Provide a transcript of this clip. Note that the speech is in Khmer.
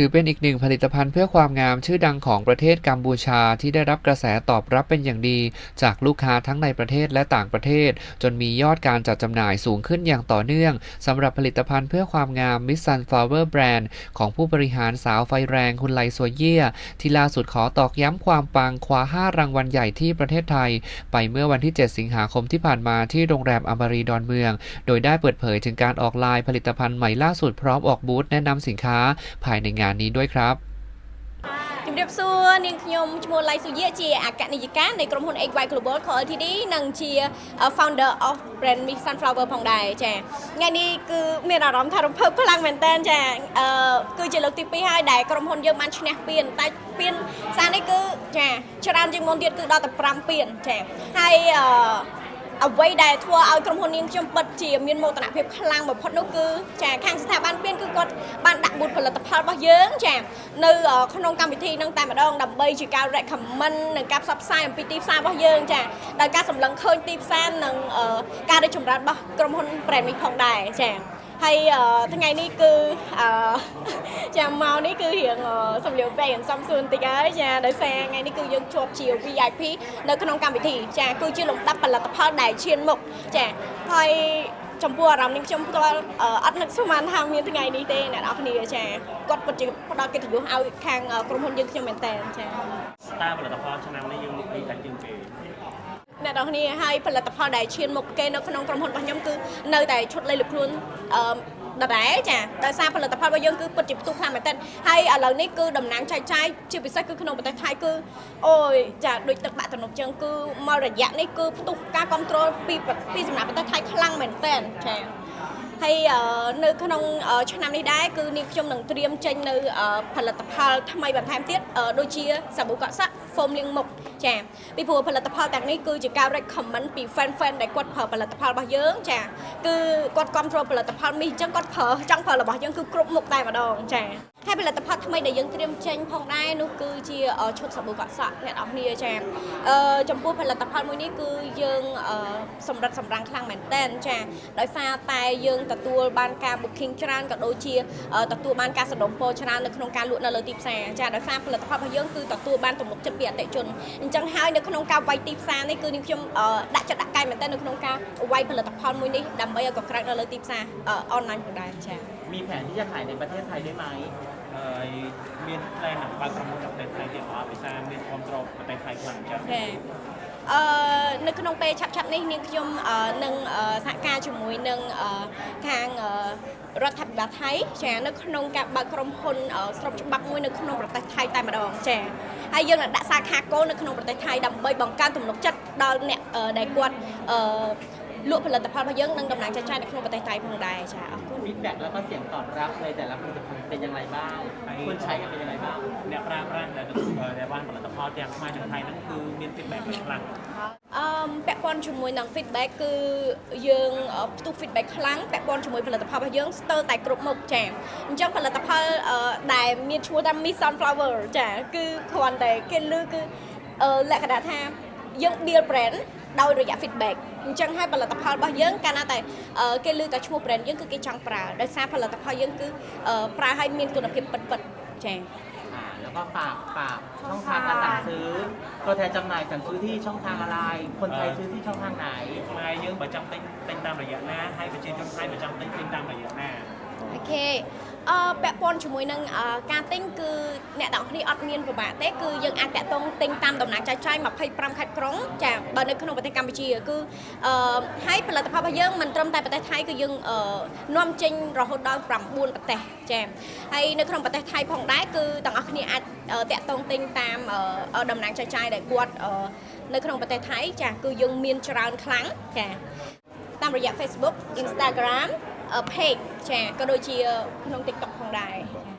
ถือเป็นอีกหนึ่งผลิตภัณฑ์เพื่อความงามชื่อดังของประเทศกัมพูชาที่ได้รับกระแสตอบรับเป็นอย่างดี จากลูกค้าทั้งในประเทศและต่างประเทศ จนมียอดการจัดจำหน่ายสูงขึ้นอย่างต่อเนื่องสำหรับผลิตภัณฑ์เพื่อความงาม Miss Sunflower Brand ของผู้บริหารสาวไฟแรงคุณไลซัวเยี่ย ที่ล่าสุดขอตอกย้ำความปังคว้า 5 รางวัลใหญ่ที่ประเทศไทย ไปเมื่อวันที่ 7 สิงหาคมที่ผ่านมาที่โรงแรมอมรีดอนเมือง โดยได้เปิดเผยถึงการออกไลน์ผลิตภัณฑ์ใหม่ล่าสุดพร้อมออกบูธแนะนำสินค้าภายในงนี้ด้วยครับ ជំរាបសួរនាងខ្ញុំឈ្មោះឡៃសុយាជាអគ្គនាយិកានៃក្រុមហ៊ុន XY Global Co Ltd និងជា founder of brand Miss Sunflower ផងដែរចាថ្ងៃនេះគឺមានអារម្មណ៍ថារំភើបខ្លាំងមែនតើចាអឺគឺជាលើកទី2ហើយដែលក្រុមហ៊ុនយើងបានឈ្នះពានតែពានសារនេះគឺចាច្រើនជាងមុនទៀតគឺដល់តែ5ពានចាហើយអឺ អ្វីដែលធ្វើឲ្យក្រុមហ៊ុននាងខ្ញុំពិតជាមានមោទនភាពខ្លាំងបំផុតនោះគឺចាខាងស្ថាប័នពានគឺគាត់បានដាក់ប៊ូតផលិតផលរបស់យើងចានៅក្នុងកម្មវិធីនឹងតែម្ដងដើម្បីជាការ recommend និងការផ្សព្វផ្សាយអំពីទីផ្សាររបស់យើងចាដោយការសម្លឹងឃើញទីផ្សារនិងការរីកចម្រើនរបស់ក្រុមហ៊ុន brand នេះផងដែរចា ហើយថ្ងៃនេះគឺអឺចាំមកនេះគឺរៀងសំលៀកពេកសំសួនតិចហើយចាដោយសារថ្ងៃនេះគឺយើងជាប់ជា VIP នៅក្នុងកម្មវិធីចាគឺជាលំដាប់ផលិតផលដែលឈានមុខចាហើយចំពោះអារម្មណ៍នេះខ្ញុំផ្ទាល់អត់នឹកស្មានថាមានថ្ងៃនេះទេអ្នកនរគ្នាចាគាត់ពិតជាផ្ដល់កិត្តិយសឲ្យខាងក្រុមហ៊ុនយើងខ្ញុំមែនតើចាតើផលិតផលឆ្នាំនេះយើងអីដាច់ជាងគេ អ្នកនរគ្នាហើយផលិតផលដែលឈានមុខគេនៅក្នុងក្រុមហ៊ុនរបស់ខ្ញុំគឺនៅតែឈុតលេខលខ្លួនអឺដដែលចាដោយសារផលិតផលរបស់យើងគឺពិតជាផ្ទុះខ្លាំងមែនទែនហើយឥឡូវនេះគឺតំណាងចែកចាយជាពិសេសគឺក្នុងប្រទេសថៃគឺអូយចាដូចទឹកបាក់ទំនប់ជើងគឺមករយៈនេះគឺផ្ទុះការគ្រប់គ្រងពីពីសំណាក់ប្រទេសថៃខ្លាំងមែនទែនចាហើយនៅក្នុងឆ្នាំនេះដែរគឺនាងខ្ញុំនឹងត្រៀមចេញនៅផលិតផលថ្មីបន្ថែមទៀតដូចជាសាប៊ូកក់សាក់ foam លាងមុខចាពីព្រោះផលិតផលទាំងនេះគឺជាការ recommend ពី fan fan ដែលគាត់ប្រើផលិតផលរបស់យើងចាគឺគាត់គ្រប់គ្រងផលិតផលនេះអញ្ចឹងគាត់ប្រើចង់ប្រើរបស់យើងគឺគ្រប់មុខតែម្ដងចាហើយផលិតផលថ្មីដែលយើងត្រៀមចេញផងដែរនោះគឺជាឈុតសាប៊ូកក់សក់អ្នកនរគ្នាចាអឺចំពោះផលិតផលមួយនេះគឺយើងសម្រិតសម្រាំងខ្លាំងមែនតែនចាដោយសារតែយើងទទួលបានការ booking ច្រើនក៏ដូចជាទទួលបានការសន្ទុំពរច្រើននៅក្នុងការលក់នៅលើទីផ្សារចាដោយសារផលិតផលរបស់យើងគឺទទួលបានទំនុកចិត្តពីអតិថិជនអញ្ចឹងហើយនៅក្នុងការវាយទីផ្សារនេះគឺនាងខ្ញុំដាក់ចិត្តដាក់កាយមែនតើនៅក្នុងការវាយផលិតផលមួយនេះដើម្បីឲ្យកក្រើកនៅលើទីផ្សារអនឡាញផងដែរចា៎ มีแผนที่จะขายในประเทศไทยด้วยไหม ហើយមានផ្លែនឹងបើកក្រុមហ៊ុននៅប្រទេសថៃទៀតអត់ភាសាមានគ្រប់គ្រងប្រទេសថៃខ្លាំងចឹង ចាអឺនៅក្នុងពេលឆាប់ឆាប់នេះនាងខ្ញុំនឹងសហការជាមួយនឹងខាងរដ្ឋាភិបាលថៃចានៅក្នុងការបើកក្រុមហ៊ុនស្របច្បាប់មួយនៅក្នុងប្រទេសថៃតែម្ដងចា ហើយយើងនឹងដាក់សាខាគោលនៅក្នុងប្រទេសថៃដើម្បីបង្កើនទំនុកចិត្តដល់អ្នកដែលគាត់អឺលក់ផលិតផលរបស់យើងនិងដំណើរចែកចាយនៅក្នុងប្រទេសថៃផងដែរចាអរគុណ ฟีดแบ็กแล้วก็เสียงตอบรับในแต่ละผลิตภัณฑ์เป็นอย่างไรบ้างคนใช้กันเป็นอย่างไรบ้าง អ្នកប្រើប្រាស់ដែលទទួលដែលបានផលិតផលទាំងខ្មែរនិងថៃហ្នឹងគឺមាន feedback ខ្លាំង អឺពាក់ព័ន្ធជាមួយនឹង feedback គឺយើងផ្ទុះ feedback ខ្លាំងពាក់ព័ន្ធជាមួយផលិតផលរបស់យើងស្ទើរតែគ្រប់មុខចាអញ្ចឹងផលិតផលដែលមានឈ្មោះថា Miss Sunflower ចាគឺគ្រាន់តែគេលើគឺលក្ខណៈថាយើង build brand ដោយរយៈ feedback អញ្ចឹងហើយផលិតផលរបស់យើងកាលណាតែគេលើតែឈ្មោះ brand យើងគឺគេចង់ប្រើដោយសារផលិតផលយើងគឺប្រើឲ្យមានគុណភាពពិតៗចា อ่าแล้วก็ฝากฝากช่องทางการสั่งซื้อ ตัวแทนจำหน่ายสั่งซื้อที่ช่องทางอะไร คนไทยซื้อที่ช่องทางไหน ខ្មែរយើងបើចង់ទិញទិញតាមរយៈណាហើយប្រជាជនថៃបើចង់ទិញទិញតាមរយៈណា អូខេ អឺពាក់ព័ន្ធជាមួយនឹងការទិញគឺអ្នកទាំងគ្នាអត់មានពិបាកទេគឺយើងអាចតាក់ទងទិញតាមដំណាក់ចែកចាយ25ខេត្តក្រុងចាបើនៅក្នុងប្រទេសកម្ពុជាគឺអឺហើយផលិតផលរបស់យើងមិនត្រឹមតែប្រទេសថៃគឺយើងអឺនាំចេញរហូតដល់9ប្រទេសចាហើយនៅក្នុងប្រទេសថៃផងដែរគឺទាំងអស់គ្នាអាចតាក់ទងទិញតាមដំណាក់ចែកចាយដែលគាត់នៅក្នុងប្រទេសថៃចាគឺយើងមានច្រើនខ្លាំងចាតាមរយៈ Facebook Instagram page ចាក៏ដូចជាក្នុង TikTok ផងដែរចា